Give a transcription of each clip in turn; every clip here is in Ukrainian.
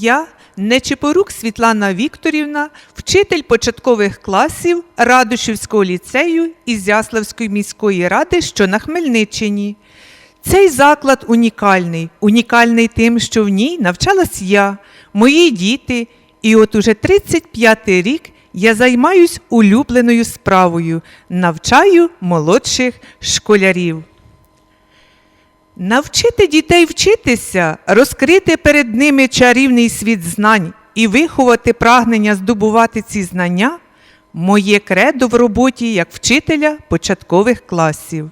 Я, Нечипорук Світлана Вікторівна, вчитель початкових класів Радушівського ліцею Ізяславської міської ради, що на Хмельниччині. Цей заклад унікальний, унікальний тим, що в ній навчалась я, мої діти, і от уже 35-й рік я займаюсь улюбленою справою, навчаю молодших школярів. Навчити дітей вчитися, розкрити перед ними чарівний світ знань і виховати прагнення здобувати ці знання моє кредо в роботі як вчителя початкових класів.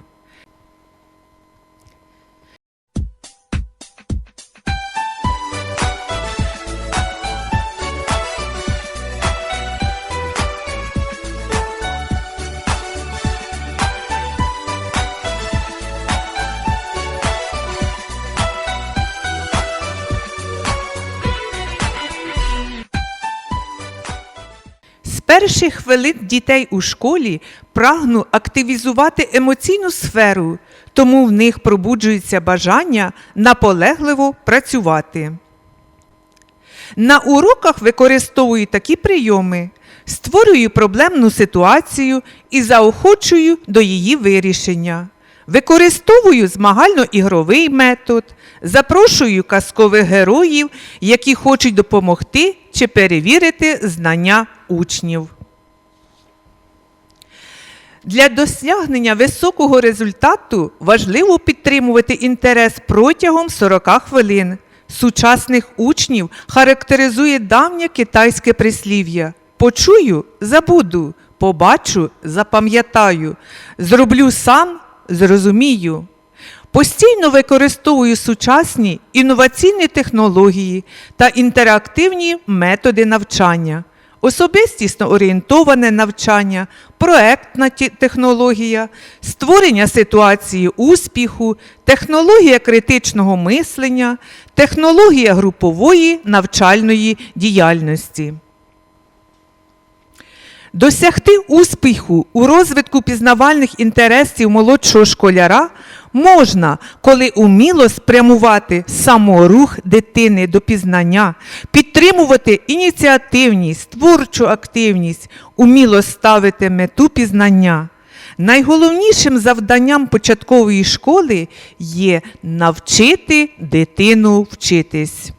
Перших хвилин дітей у школі прагну активізувати емоційну сферу, тому в них пробуджується бажання наполегливо працювати. На уроках використовую такі прийоми, створюю проблемну ситуацію і заохочую до її вирішення. Використовую змагально-ігровий метод, запрошую казкових героїв, які хочуть допомогти чи перевірити знання учнів. Для досягнення високого результату важливо підтримувати інтерес протягом 40 хвилин. Сучасних учнів характеризує давнє китайське прислів'я Почую, забуду, побачу, запам'ятаю, зроблю сам, зрозумію. Постійно використовую сучасні інноваційні технології та інтерактивні методи навчання, особистісно орієнтоване навчання, проектна технологія, створення ситуації успіху, технологія критичного мислення, технологія групової навчальної діяльності. Досягти успіху у розвитку пізнавальних інтересів молодшого школяра можна, коли уміло спрямувати саморух дитини до пізнання, підтримувати ініціативність, творчу активність, уміло ставити мету пізнання. Найголовнішим завданням початкової школи є навчити дитину вчитись.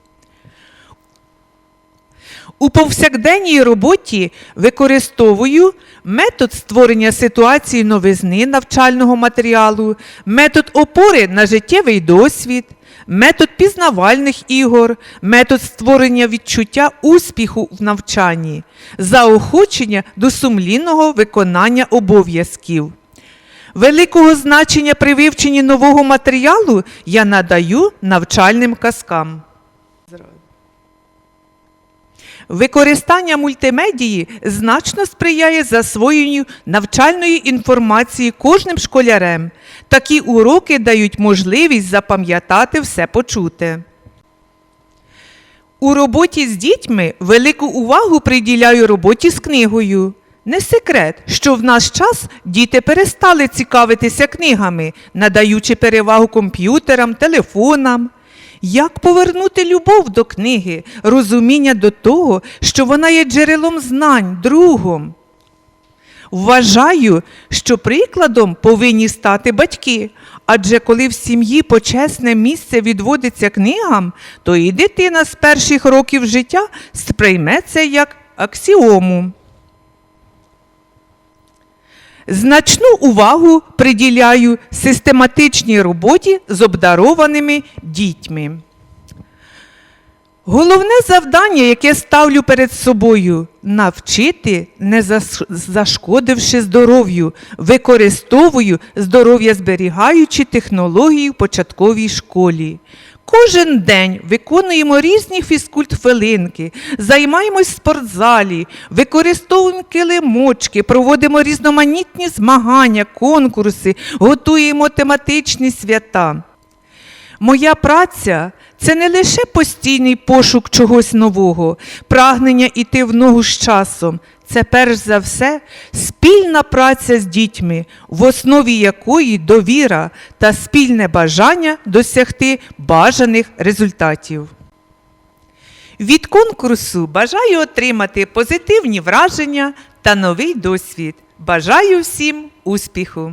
У повсякденній роботі використовую метод створення ситуації новизни навчального матеріалу, метод опори на життєвий досвід, метод пізнавальних ігор, метод створення відчуття успіху в навчанні, заохочення до сумлінного виконання обов'язків. Великого значення при вивченні нового матеріалу я надаю навчальним казкам. Використання мультимедії значно сприяє засвоєнню навчальної інформації кожним школярем. Такі уроки дають можливість запам'ятати все почуте. У роботі з дітьми велику увагу приділяю роботі з книгою. Не секрет, що в наш час діти перестали цікавитися книгами, надаючи перевагу комп'ютерам, телефонам. Як повернути любов до книги, розуміння до того, що вона є джерелом знань, другом? Вважаю, що прикладом повинні стати батьки, адже коли в сім'ї почесне місце відводиться книгам, то і дитина з перших років життя сприйме це як аксіому. Значну увагу приділяю систематичній роботі з обдарованими дітьми. Головне завдання, яке ставлю перед собою навчити, не зашкодивши здоров'ю, використовую здоров'я зберігаючі технології в початковій школі. Кожен день виконуємо різні фізкульт-хвилинки, займаємось в спортзалі, використовуємо килимочки, проводимо різноманітні змагання, конкурси, готуємо тематичні свята. Моя праця це не лише постійний пошук чогось нового, прагнення іти в ногу з часом. Це перш за все спільна праця з дітьми, в основі якої довіра та спільне бажання досягти бажаних результатів. Від конкурсу бажаю отримати позитивні враження та новий досвід. Бажаю всім успіху!